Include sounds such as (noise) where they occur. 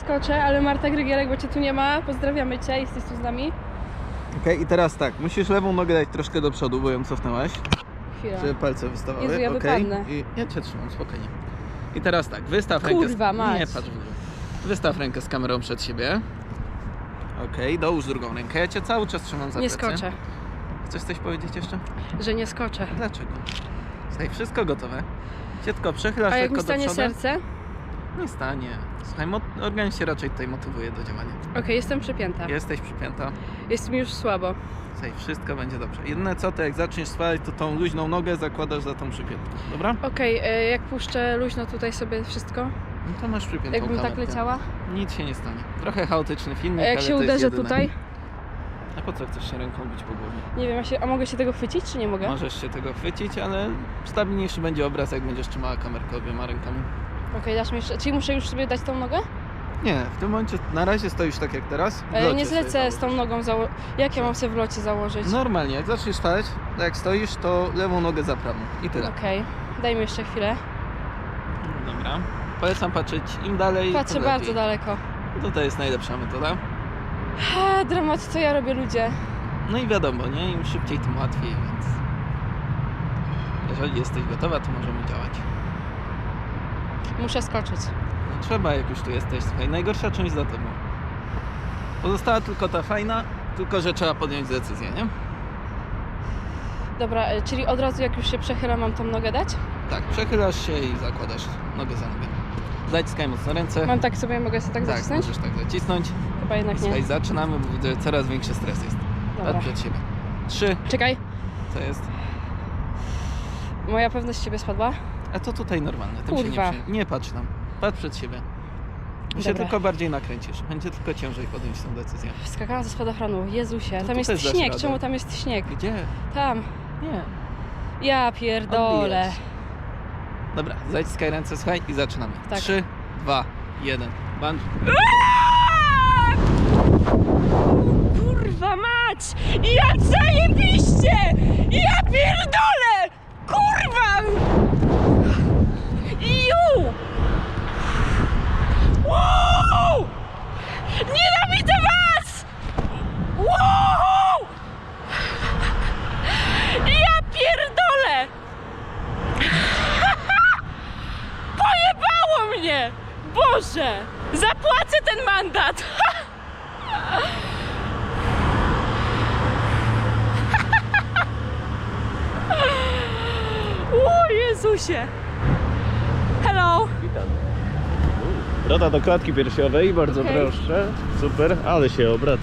Skoczę, ale Marta Grygielek, bo cię tu nie ma. Pozdrawiamy cię, jesteś tu z nami. Okej, i teraz tak, musisz lewą nogę dać troszkę do przodu, bo ją cofnęłaś, Chwila. żeby palce wystawały. Jezu, ja okej? wypadnę. I ja cię trzymam, spokojnie. I teraz tak, wystaw rękę... Kurwa, mać. Nie, patrz w górę. Wystaw rękę z kamerą przed siebie. Okej, dołóż drugą rękę, ja cię cały czas trzymam za Nie plecy. skoczę, Chcesz coś powiedzieć jeszcze? że nie skoczę. Dlaczego? Słuchaj, wszystko gotowe. Cietko, przechylasz A jak lekko mi stanie przodu. serce? Nie stanie. Słuchaj, mo- organizm się raczej tutaj motywuje do działania. Okej, jestem przypięta. Jesteś przypięta. Jest mi już słabo. Słuchaj, wszystko będzie dobrze. Jedyne co, to jak zaczniesz spalać, to tą luźną nogę zakładasz za tą przypiętą. Dobra? Okej, e, jak puszczę luźno tutaj sobie wszystko, No to masz przypiętą jakbym tak kamerkę. leciała. Nic się nie stanie. Trochę chaotyczny filmik, A jak ale się to jest uderzę jedyne. tutaj, A po co chcesz się ręką bić po głowie? nie wiem, ja się, a mogę się tego chwycić, czy nie mogę? Możesz się tego chwycić, ale stabilniejszy będzie obraz, jak będziesz trzymała kamerkę obiema rękami. Okej, dasz mi jeszcze, czyli muszę już sobie dać tą nogę? Nie, w tym momencie na razie stoisz tak jak teraz. w Ale locie nie sobie zlecę z tą nogą zało... Jak ja mam sobie w locie założyć? Normalnie, jak zaczniesz spać, to jak stoisz, to lewą nogę za prawą. I tyle. Okej, daj mi jeszcze chwilę. Dobra. Polecam patrzeć im dalej. Patrzę tym bardzo lepiej. daleko. To to jest najlepsza metoda. Ha, dramat, co ja robię, ludzie. No i wiadomo, nie? Im szybciej, tym łatwiej, więc. Jeżeli jesteś gotowa, to możemy działać. Muszę skoczyć. No, trzeba, jak już tu jesteś. Słuchaj, najgorsza część za tobą. Pozostała tylko ta fajna, tylko że trzeba podjąć decyzję, nie? Dobra, e, czyli od razu jak już się przechylam, mam tą nogę dać? Tak, przechylasz się i zakładasz nogę za nogę. Zaciskaj mocno ręce. Mam tak sobie, mogę sobie tak, tak, zacisnąć? możesz tak zacisnąć. Chyba jednak nie. Słuchaj, zaczynamy, bo widzę, że coraz większy stres jest. Dobra. Patrz przed siebie. Trzy, Czekaj, co jest? moja pewność siebie spadła. A to tutaj normalne, tym się nie Kurwa. przyjmie. Nie patrz tam, patrz przed siebie. I się Dobra. tylko bardziej nakręcisz. Będzie tylko ciężej podjąć tę decyzję. Skakałam ze spadochronu, Jezusie. No Tam jest śnieg, czemu tam jest śnieg? Gdzie? Tam. Nie. Ja pierdolę. Odbijać. Dobra, zaciskaj ręce, słuchaj i zaczynamy. Tak. Trzy, dwa, jeden. Bungee. Kurwa mać! Jak zajebiście! Ja pierdolę! Kurwa! Ju! Wow! Nienawidzę was! Wow! Ja pierdolę! Pojebało mnie! Boże! Zapłacę ten mandat! (laughs) O Jezusie! Hello! Witam. Broda do klatki piersiowej, bardzo Okej. proszę. Super, ale się obraca.